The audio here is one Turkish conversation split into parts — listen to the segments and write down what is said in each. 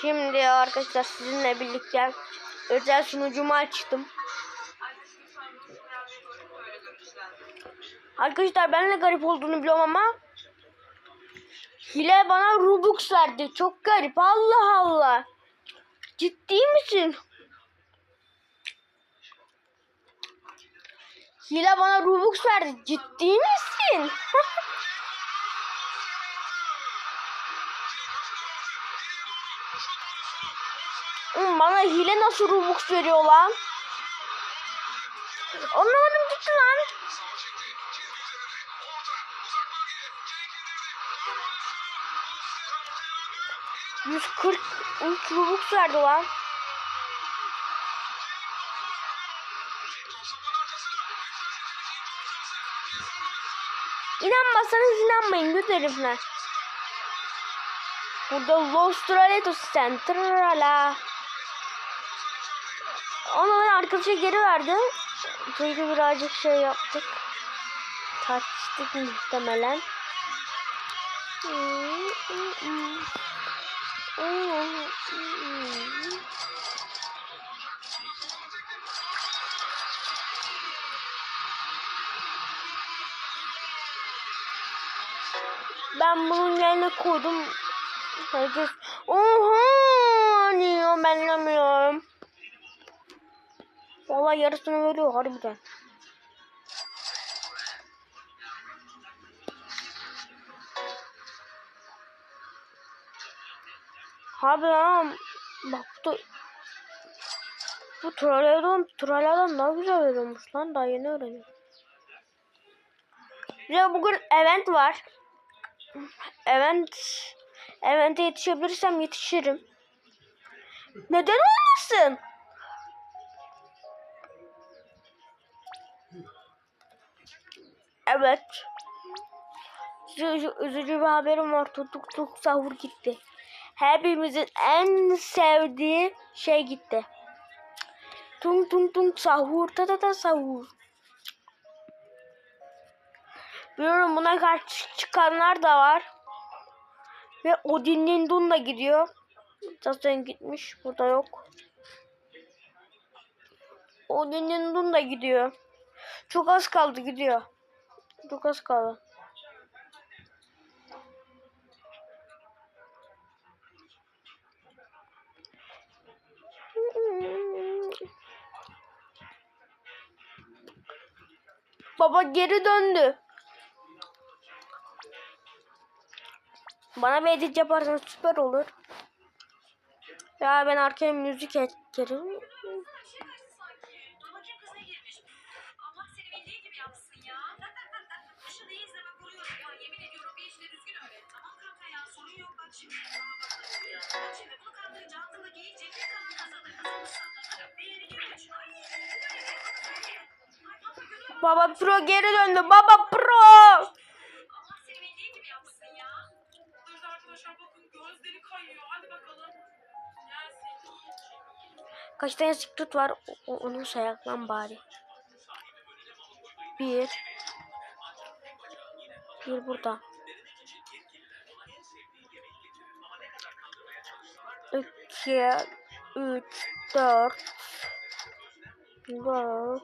Şimdi arkadaşlar sizinle birlikte özel sunucumu açtım. Arkadaşlar ben de garip olduğunu biliyorum ama Hile bana Robux verdi. Çok garip. Allah Allah. Ciddi misin? Hile bana Robux verdi. Ciddi misin? Oğlum bana hile nasıl Robux veriyor lan? Anlamadım gitti lan. 143 Robux verdi lan. İnanmazsanız inanmayın göt herifler. Burada Los Traletos Central'a. Onu ben arkadaşa geri verdim. Çünkü birazcık şey yaptık. Tartıştık muhtemelen. Ben bunun yerine koydum. Herkes oha diyor ben demiyorum. Valla yarısını veriyor harbiden. Abi ya bak bu bu trollerden trollerden daha güzel veriyormuş lan daha yeni öğreniyorum. Ya bugün event var. Event evente yetişebilirsem yetişirim. Neden olmasın? Evet. Size üzücü bir haberim var. Tutuk tuk sahur gitti hepimizin en sevdiği şey gitti. Tung tung tung sahur ta ta ta sahur. Biliyorum buna karşı çıkanlar da var. Ve Odin'in Dun da gidiyor. Zaten gitmiş. Burada yok. Odin'in Dun da gidiyor. Çok az kaldı gidiyor. Çok az. Baba geri döndü. Bana bir edit yaparsan süper olur. Ya ben arkaya müzik eklerim. Baba Pro geri döndü. Baba Pro. Kaç tane secret var? O, onu sayak bari. Bir. Bir burada. İki. Üç. Dört. Dört.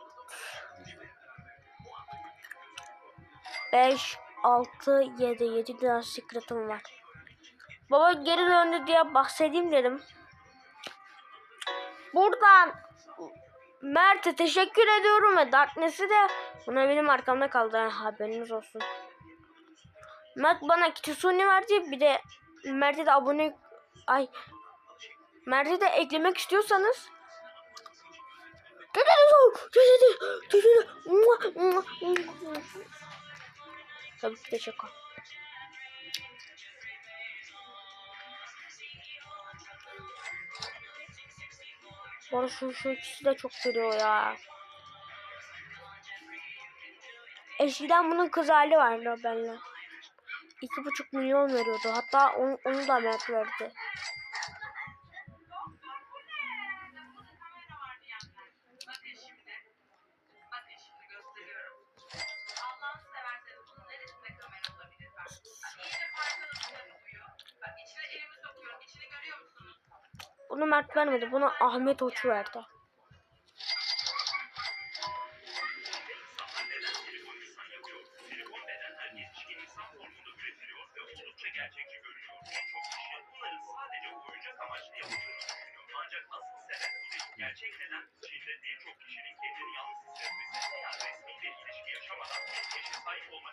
5, 6, 7. 7 tane secret'ım var. Baba geri döndü diye bahsedeyim dedim. Buradan Mert'e teşekkür ediyorum ve Darkness'i de buna benim arkamda kaldı. Yani haberiniz olsun. Mert bana Kitsune verdi. Bir de Mert'e de abone ay Mert'e de eklemek istiyorsanız Tabii ki de şaka. Bana şu, şu ikisi de çok veriyor ya. Eskiden bunun kız hali vardı benimle. İki buçuk milyon veriyordu. Hatta onu, onu da Mert verdi. Bunu Mert vermedi. Bunu Ahmet Hoç verdi. Çin'de birçok kişinin kendini yalnız hissetmesi veya resmi bir ilişki yaşamadan eşe sahip olmak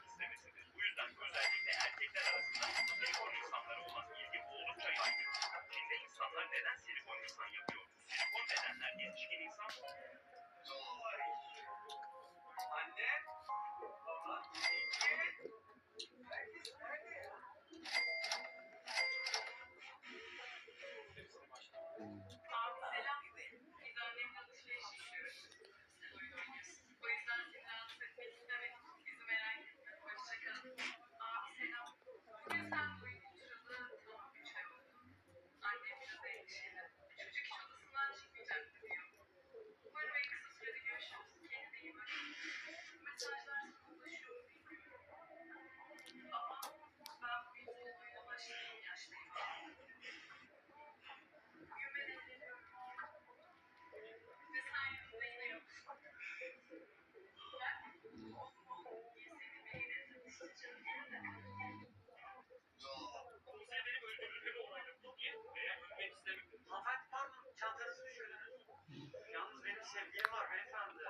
beyefendi.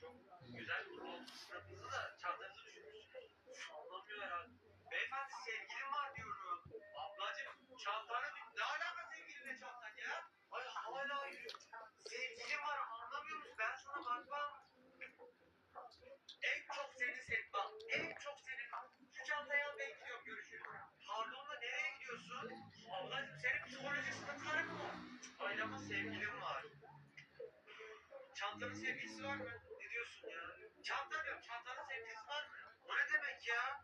Çok güzel bir oldu suratınızı da çantanızı düşürmüşsünüz. Anlamıyor herhalde. Beyefendi sevgilim var diyorum. Ablacım çantanı ne alaka sevgilinle çantan ya? Ay hala yürüyor. Sevgilim var anlamıyor musun? Ben sana bakmam. En çok seni sevmem. En çok seni. Şu çantayı al bekliyorum görüşürüz. Pardonla nereye gidiyorsun? Ablacım senin psikolojik sıkıntıların mı var? Hayır ama sevgilim. Çantanın sevgilisi var mı? Ne diyorsun ya? Çanta diyorum. Çantanın sevgilisi var mı? O ne demek ya?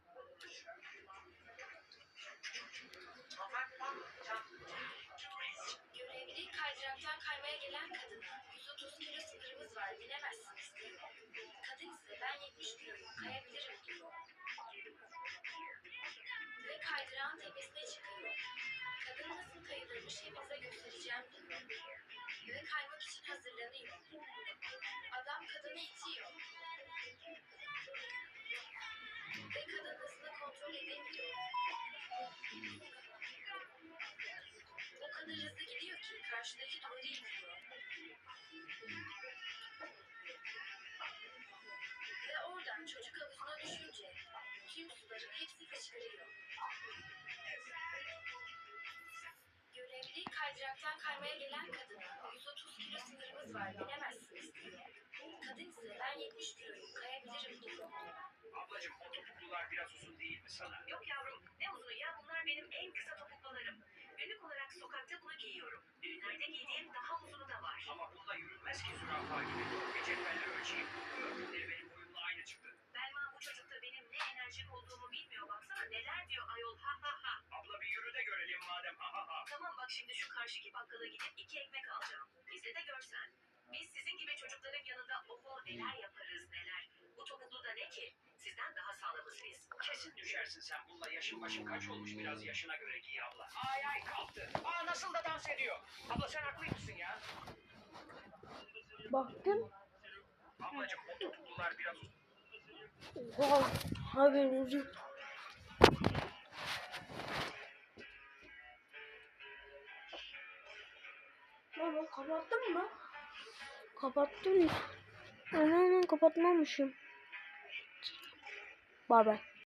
Görevli kaydıraktan kaymaya gelen kadın. 130 kilo sınırımız var bilemezsiniz. Kadın ise ben 70 kiloyum kayabilirim diyor. Ve kaydırağın tepesine çıkıyor. Kadın nasıl kayılırmış hepinize göstereceğim diyor. Ve kaymak için hazırlanıyor. Adam kadını itiyor. Ve kadın hızını kontrol edemiyor. O kadar hızlı gidiyor ki karşıdaki duvarı yıkıyor. Ve oradan çocuk havuzuna düşünce tüm suların hepsi fışkırıyor. Görevli kaydıraktan kaymaya gelen kadına 130 kilo sınırımız var bilemezsiniz diyor. Kadın ise ben 70 kiloyum kayabilirim diyor. Ablacım o topuklular biraz uzun değil mi sana? Yok yavrum ne uzun ya bunlar benim en kısa topuklularım. Günlük olarak sokakta bunu giyiyorum. Düğünlerde giydiğim daha uzunu da var. Ama bununla yürünmez ki zürafa gibi. Bir cetvelle ölçeyim. Örgütleri benim boyumla aynı çıktı. Belma bu çocuk da benim ne enerjik olduğumu bilmiyor baksana neler diyor ayol ha ha ha. Abla bir yürü de görelim madem ha ha ha. Tamam bak şimdi şu karşıki bakkala gidip iki ekmek alacağım. Bizde de görsen. Biz sizin gibi çocukların yanında oho neler yaparız neler. Bu topuklu da ne ki? Sizden daha sağlamız biz. Kesin düşersin sen bununla yaşın başın kaç olmuş biraz yaşına göre giy abla. Ay ay kalktı. Aa nasıl da dans ediyor. Abla sen haklıymışsın ya. Baktım. Ablacım o topuklular biraz uzun. Oha. Haberiniz yok. Baba kapattın mı? Kapattım. Ana ana kapatmamışım. Bay bay.